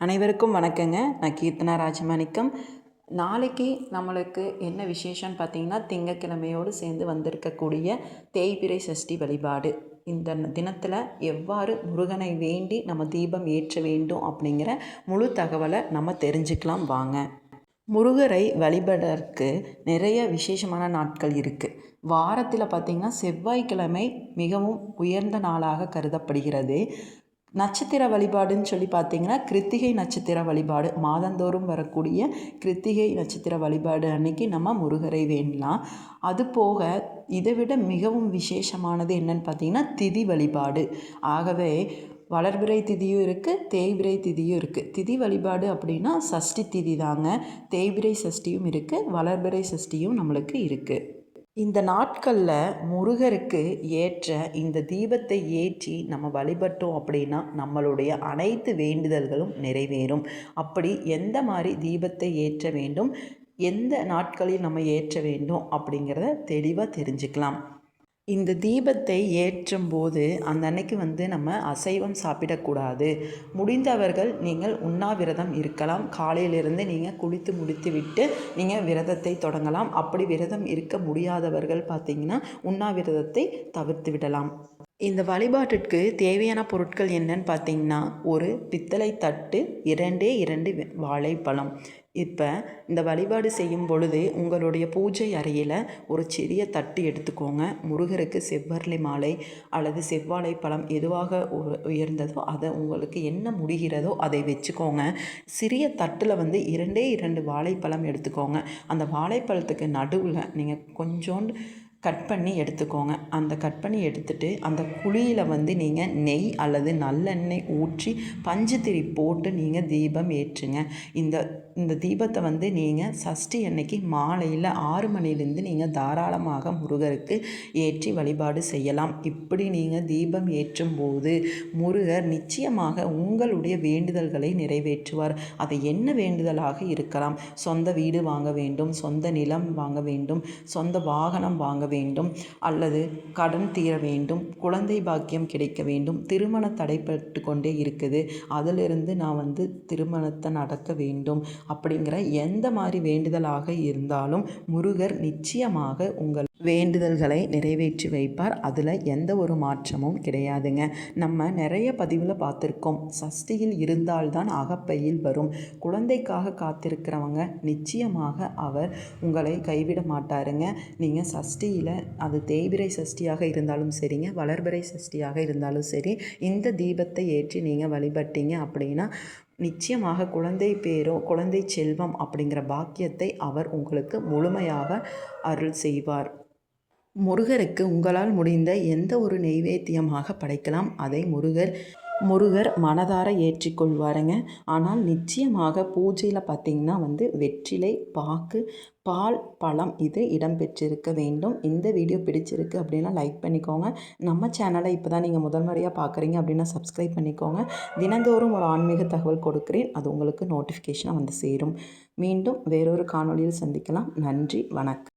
அனைவருக்கும் வணக்கங்க. நான் கீர்த்தனா ராஜமாணிக்கம். நாளைக்கு நம்மளுக்கு என்ன விசேஷம்னு பார்த்தீங்கன்னா திங்கக்கிழமையோடு சேர்ந்து வந்திருக்கக்கூடிய தேய்பிரை சஷ்டி வழிபாடு. இந்த தினத்தில் எவ்வாறு முருகனை வேண்டி நம்ம தீபம் ஏற்ற வேண்டும் அப்படிங்கிற முழு தகவலை நம்ம தெரிஞ்சுக்கலாம் வாங்க. முருகரை வழிபடற்கு நிறைய விசேஷமான நாட்கள் இருக்குது வாரத்தில் பார்த்திங்கன்னா செவ்வாய்க்கிழமை மிகவும் உயர்ந்த நாளாக கருதப்படுகிறது. நட்சத்திர வழிபாடுன்னு சொல்லி பார்த்தீங்கன்னா கிருத்திகை நட்சத்திர வழிபாடு. மாதந்தோறும் வரக்கூடிய கிருத்திகை நட்சத்திர வழிபாடு அன்னைக்கு நம்ம முருகரை வேண்டலாம். அது போக இதை விட மிகவும் விசேஷமானது என்னன்னு பார்த்தீங்கன்னா திதி வழிபாடு. ஆகவே வளர்பிறை திதியும் இருக்குது தேய்பிரை திதியும் இருக்குது திதி வழிபாடு அப்படின்னா சஷ்டி திதி தாங்க. தேய்பிரை சஷ்டியும் இருக்குது வளர்பிறை சஷ்டியும் நம்மளுக்கு இருக்குது இந்த நாட்களில் முருகருக்கு ஏற்ற இந்த தீபத்தை ஏற்றி நம்ம வழிபட்டோம் அப்படின்னா நம்மளுடைய அனைத்து வேண்டுதல்களும் நிறைவேறும். அப்படி எந்த மாதிரி தீபத்தை ஏற்ற வேண்டும்? எந்த நாட்களில் நம்ம ஏற்ற வேண்டும் அப்படிங்கிறத தெளிவாக தெரிஞ்சுக்கலாம். இந்த தீபத்தை ஏற்றும் போது அந்த அன்னைக்கு வந்து நம்ம அசைவம் சாப்பிடக்கூடாது. முடிந்தவர்கள் நீங்கள் உண்ணாவிரதம் இருக்கலாம். காலையிலிருந்து நீங்கள் குளித்து முடித்து விட்டு நீங்கள் விரதத்தை தொடங்கலாம். அப்படி விரதம் இருக்க முடியாதவர்கள் பார்த்திங்கன்னா உண்ணாவிரதத்தை தவிர்த்து விடலாம். இந்த வழிபாட்டிற்கு தேவையான பொருட்கள் என்னன்னு பார்த்தீங்கன்னா ஒரு பித்தளை தட்டு இரண்டே இரண்டு வாழைப்பழம். இப்போ இந்த வழிபாடு செய்யும் பொழுது உங்களுடைய பூஜை அறையில் ஒரு சிறிய தட்டு எடுத்துக்கோங்க. முருகருக்கு செவ்வரளி மாலை அல்லது செவ்வாழை பழம் எதுவாக உயர்ந்ததோ அதை உங்களுக்கு என்ன முடிகிறதோ அதை வச்சுக்கோங்க. சிறிய தட்டில் வந்து இரண்டே இரண்டு வாழைப்பழம் எடுத்துக்கோங்க. அந்த வாழைப்பழத்துக்கு நடுவில் நீங்கள் கொஞ்சோண்டு கட் பண்ணி எடுத்துக்கோங்க. அந்த கட் பண்ணி எடுத்துகிட்டு அந்த குழியில் வந்து நீங்கள் நெய் அல்லது நல்லெண்ணெய் ஊற்றி பஞ்சுத்திரி போட்டு நீங்கள் தீபம் ஏற்றுங்க. இந்த இந்த தீபத்தை வந்து நீங்கள் சஷ்டி அன்னைக்கு மாலையில் ஆறு மணிலேருந்து நீங்கள் தாராளமாக முருகருக்கு ஏற்றி வழிபாடு செய்யலாம். இப்படி நீங்கள் தீபம் ஏற்றும் போது முருகர் நிச்சயமாக உங்களுடைய வேண்டுதல்களை நிறைவேற்றுவார். அது என்ன வேண்டுதலாக இருக்கலாம்? சொந்த வீடு வாங்க வேண்டும் சொந்த நிலம் வாங்க வேண்டும் சொந்த வாகனம் வாங்க வேண்டும் வேண்டும் அல்லது கடன் தீர வேண்டும் குழந்தை பாக்கியம் கிடைக்க வேண்டும் திருமணம் தடைப்பட்டு கொண்டே இருக்குது. அதிலிருந்து நான் வந்து திருமணத்தை நடக்க வேண்டும் அப்படிங்கிற எந்த மாதிரி வேண்டுதலாக இருந்தாலும் முருகர் நிச்சயமாக உங்கள் வேண்டுதல்களை நிறைவேற்றி வைப்பார். அதில் எந்த ஒரு மாற்றமும் கிடையாதுங்க. நம்ம நிறைய பதிவில் பார்த்துருக்கோம். சஷ்டியில் இருந்தால்தான் அகப்பையில் வரும். குழந்தைக்காக காத்திருக்கிறவங்க நிச்சயமாக அவர் உங்களை கைவிட மாட்டாருங்க. நீங்கள் சஷ்டி சஷ்டியில் அது தேய்பிரை சஷ்டியாக இருந்தாலும் சரிங்க வளர்பிறை சஷ்டியாக இருந்தாலும் சரி இந்த தீபத்தை ஏற்றி நீங்கள் வழிபட்டீங்க அப்படின்னா நிச்சயமாக குழந்தை பேரோ குழந்தை செல்வம் அப்படிங்கிற பாக்கியத்தை அவர் உங்களுக்கு முழுமையாக அருள் செய்வார். முருகருக்கு உங்களால் முடிந்த எந்த ஒரு நெய்வேத்தியமாக படைக்கலாம் அதை முருகர் முருகர் மனதார ஏற்றிக்கொள்வாருங்க ஆனால் நிச்சயமாக பூஜையில் பார்த்திங்கன்னா வந்து வெற்றிலை பாக்கு பால் பழம் இது இடம்பெற்றிருக்க வேண்டும். இந்த வீடியோ பிடிச்சிருக்கு அப்படின்னா லைக் பண்ணிக்கோங்க. நம்ம சேனலை இப்போ தான் நீங்கள் முதல் முறையாக பார்க்குறீங்க அப்படின்னா சப்ஸ்கிரைப் பண்ணிக்கோங்க. தினந்தோறும் ஒரு ஆன்மீக தகவல் கொடுக்குறேன். அது உங்களுக்கு நோட்டிஃபிகேஷனாக வந்து சேரும். மீண்டும் வேறொரு காணொலியில் சந்திக்கலாம். நன்றி வணக்கம்.